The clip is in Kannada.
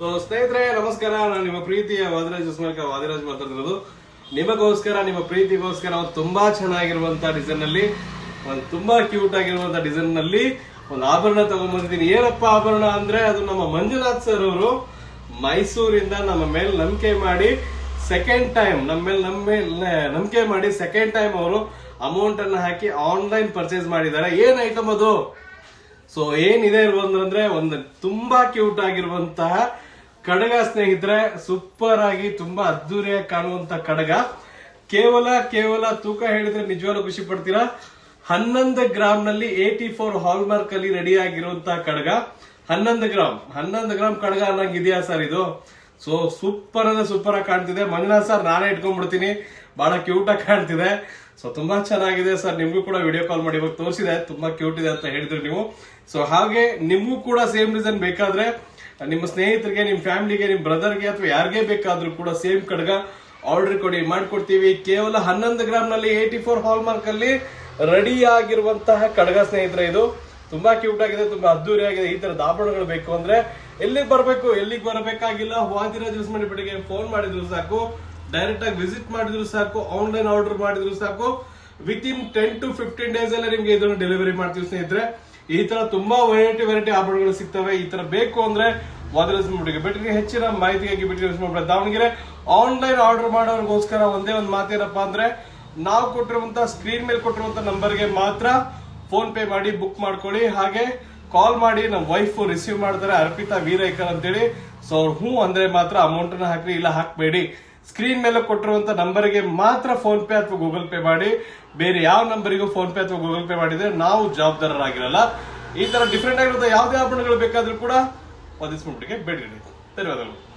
ಸೊ ಸ್ನೇಹಿತರೆ, ನಮಸ್ಕಾರ. ನಾನು ನಿಮ್ಮ ಪ್ರೀತಿಯ ವಾದಿರಾಜ್ ಸ್ಮಾರಕ ವಾದಿರಾಜ್ ಮಾತಾಡ್ತಿರೋದು. ನಿಮಗೋಸ್ಕರ, ನಿಮ್ಮ ಪ್ರೀತಿಗೋಸ್ಕರ ಒಂದು ತುಂಬಾ ಚೆನ್ನಾಗಿರುವಂತ ಡಿಸೈನ್ನಲ್ಲಿ ಒಂದು ತುಂಬಾ ಕ್ಯೂಟ್ ಆಗಿರುವಂತ ಡಿಸೈನ್ನಲ್ಲಿ ಒಂದು ಆಭರಣ ತಗೊಂಡ್ಬಂದಿದ್ದೀನಿ ಏನಪ್ಪ ಆಭರಣ ಅಂದ್ರೆ, ಅದು ನಮ್ಮ ಮಂಜುನಾಥ್ ಸರ್ ಅವರು ಮೈಸೂರಿಂದ ನಮ್ಮ ಮೇಲೆ ನಂಬಿಕೆ ಮಾಡಿ ಸೆಕೆಂಡ್ ಟೈಮ್ ನಮ್ಮ ಮೇಲೆ ನಮ್ಮ ನಂಬಿಕೆ ಮಾಡಿ ಸೆಕೆಂಡ್ ಟೈಮ್ ಅವರು ಅಮೌಂಟ್ ಅನ್ನ ಹಾಕಿ ಆನ್ಲೈನ್ ಪರ್ಚೇಸ್ ಮಾಡಿದ್ದಾರೆ. ಏನ್ ಐಟಮ್ ಅದು? ಸೊ ಏನಿದೆ ಅಂದ್ರೆ, ಒಂದು ತುಂಬಾ ಕ್ಯೂಟ್ ಆಗಿರುವಂತಹ ಕಡಗ ಸ್ನೇಹಿತರೆ ಸೂಪರ್ ಆಗಿ ತುಂಬಾ ಅದ್ದೂರಿಯಾಗಿ ಕಾಣುವಂತ ಕಡಗ. ಕೇವಲ ಕೇವಲ ತೂಕ ಹೇಳಿದ್ರೆ ನಿಜವಾಗ್ಲೂ ಖುಷಿ ಪಡ್ತೀರಾ? ಹನ್ನೊಂದು ಗ್ರಾಮ್ನಲ್ಲಿ ಏಟಿ ಫೋರ್ ಹಾಲ್ ಮಾರ್ಕ್ ಅಲ್ಲಿ ರೆಡಿ ಆಗಿರುವಂತಹ ಕಡಗ. ಹನ್ನೊಂದು ಗ್ರಾಮ್ ಹನ್ನೊಂದು ಗ್ರಾಮ್ ಕಡಗ ಅನ್ನಂಗ್ ಇದೆಯಾ ಸರ್ ಇದು? ಸೊ ಸೂಪರ್ ಅಂದ್ರೆ ಸೂಪರ್ ಆಗಿ ಕಾಣ್ತಿದೆ. ಮಂಜುನಾಥ್ ಸರ್ ನಾನೇ ಇಟ್ಕೊಂಡ್ಬಿಡ್ತೀನಿ. ಬಹಳ ಕ್ಯೂಟ್ ಆಗಿ ಕಾಣ್ತಿದೆ. ಸೊ ತುಂಬಾ ಚೆನ್ನಾಗಿದೆ ಸರ್ ನಿಮ್ಗೂ ಕೂಡ ವಿಡಿಯೋ ಕಾಲ್ ಮಾಡಿ ಇವಾಗ ತೋರಿಸಿದೆ. ತುಂಬಾ ಕ್ಯೂಟ್ ಇದೆ ಅಂತ ಹೇಳಿದ್ರಿ ನೀವು. ಸೊ ಹಾಗೆ ನಿಮ್ಗೂ ಕೂಡ ಸೇಮ್ ರೀಸನ್ ಬೇಕಾದ್ರೆ ನಿಮ್ಮ ಸ್ನೇಹಿತರಿಗೆ, ನಿಮ್ಮ ಫ್ಯಾಮಿಲಿಗೆ, ನಿಮ್ಮ ಬ್ರದರ್ಗೆ ಅಥವಾ ಯಾರಿಗೇ ಬೇಕಾದ್ರೂ ಕೂಡ ಸೇಮ್ ಕಡ್ಗ ಆರ್ಡರ್ ಕೊಡಿ. ಮಾಡಿಕೊಡ್ತೀವಿ. ಕೇವಲ ಹನ್ನೊಂದು ಗ್ರಾಮ್ನಲ್ಲಿ ಏಟಿ ಫೋರ್ ಹಾಲ್ ಮಾರ್ಕ್ ಅಲ್ಲಿ ರೆಡಿ ಆಗಿರುವಂತಹ ಕಡಗ ಸ್ನೇಹಿತರೆ ಇದು. ತುಂಬಾ ಕ್ಯೂಟ್ ಆಗಿದೆ, ತುಂಬಾ ಅದ್ದೂರಿ ಆಗಿದೆ ಈ ತರದ ಆಭರಣಗಳು ಬೇಕು ಅಂದ್ರೆ ಎಲ್ಲಿಗೆ ಬರಬೇಕು? ಎಲ್ಲಿಗೆ ಬರಬೇಕಾಗಿಲ್ಲ? ವಾದಿರಾಜ್ ಬಿಟ್ಟಿಗೆ ಫೋನ್ ಮಾಡಿದ್ರು ಸಾಕು. ಡೈರೆಕ್ಟ್ ಆಗಿ ವಿಸಿಟ್ ಮಾಡಿದ್ರು ಸಾಕು. ಆನ್ಲೈನ್ ಆರ್ಡರ್ ಮಾಡಿದ್ರು ಸಾಕು. Within ten to fifteen days ಅಲ್ಲೇ ನಿಮ್ಗೆ ಇದನ್ನು ಡೆಲಿವರಿ ಮಾಡ್ತೀವಿ ಸ್ನೇಹಿತರೆ. ಈ ತರ ತುಂಬಾ ವೆರೈಟಿ ವೆರೈಟಿ ಆಭರಣಗಳು ಸಿಗ್ತವೆ. ಈ ತರ ಬೇಕು ಅಂದ್ರೆ ವಾದರಸ್ ಬೆಟ್ಟಿಗೆ ಹೆಚ್ಚಿನ ಮಾಹಿತಿಗಾಗಿ ಬಿಟ್ಟಿಗೆ ದಾವಣಗೆರೆ ಆನ್ಲೈನ್ ಆರ್ಡರ್ ಮಾಡೋರಿಗೋಸ್ಕರ ಒಂದೇ ಒಂದು ಮಾತೇನಪ್ಪ ಅಂದ್ರೆ, ನಾವು ಕೊಟ್ಟಿರುವಂತ ಸ್ಕ್ರೀನ್ ಮೇಲೆ ಕೊಟ್ಟಿರುವಂತ ನಂಬರ್ಗೆ ಮಾತ್ರ ಫೋನ್ ಪೇ ಮಾಡಿ ಬುಕ್ ಮಾಡ್ಕೊಳ್ಳಿ. ಹಾಗೆ ಕಾಲ್ ಮಾಡಿ, ನಮ್ಮ ವೈಫ್ ರಿಸೀವ್ ಮಾಡ್ತಾರೆ ಅರ್ಪಿತಾ ವೀರೈಕರ್ ಅಂತೇಳಿ. ಸೊ ಅವ್ರು ಹ್ಞೂ ಅಂದ್ರೆ ಮಾತ್ರ ಅಮೌಂಟ್ನ ಹಾಕ್ರಿ, ಇಲ್ಲ ಹಾಕ್ಬೇಡಿ. ಸ್ಕ್ರೀನ್ ಮೇಲೆ ಕೊಟ್ಟಿರುವಂತ ನಂಬರ್ಗೆ ಮಾತ್ರ ಫೋನ್ ಪೇ ಅಥವಾ ಗೂಗಲ್ ಪೇ ಮಾಡಿ. ಬೇರೆ ಯಾವ ನಂಬರಿಗೂ ಫೋನ್ ಪೇ ಅಥವಾ ಗೂಗಲ್ ಪೇ ಮಾಡಿದ್ರೆ ನಾವು ಜವಾಬ್ದಾರರಾಗಿರಲ್ಲ. ಈ ತರ ಡಿಫ್ರೆಂಟ್ ಆಗಿರೋ ಯಾವುದೇ ಆಭರಣಗಳು ಬೇಕಾದ್ರೂ ಕೂಡ ಒದಗಿಸ್ಬಿಟ್ಟಿಗೆ ಬೇಡಿ ಧನ್ಯವಾದಗಳು.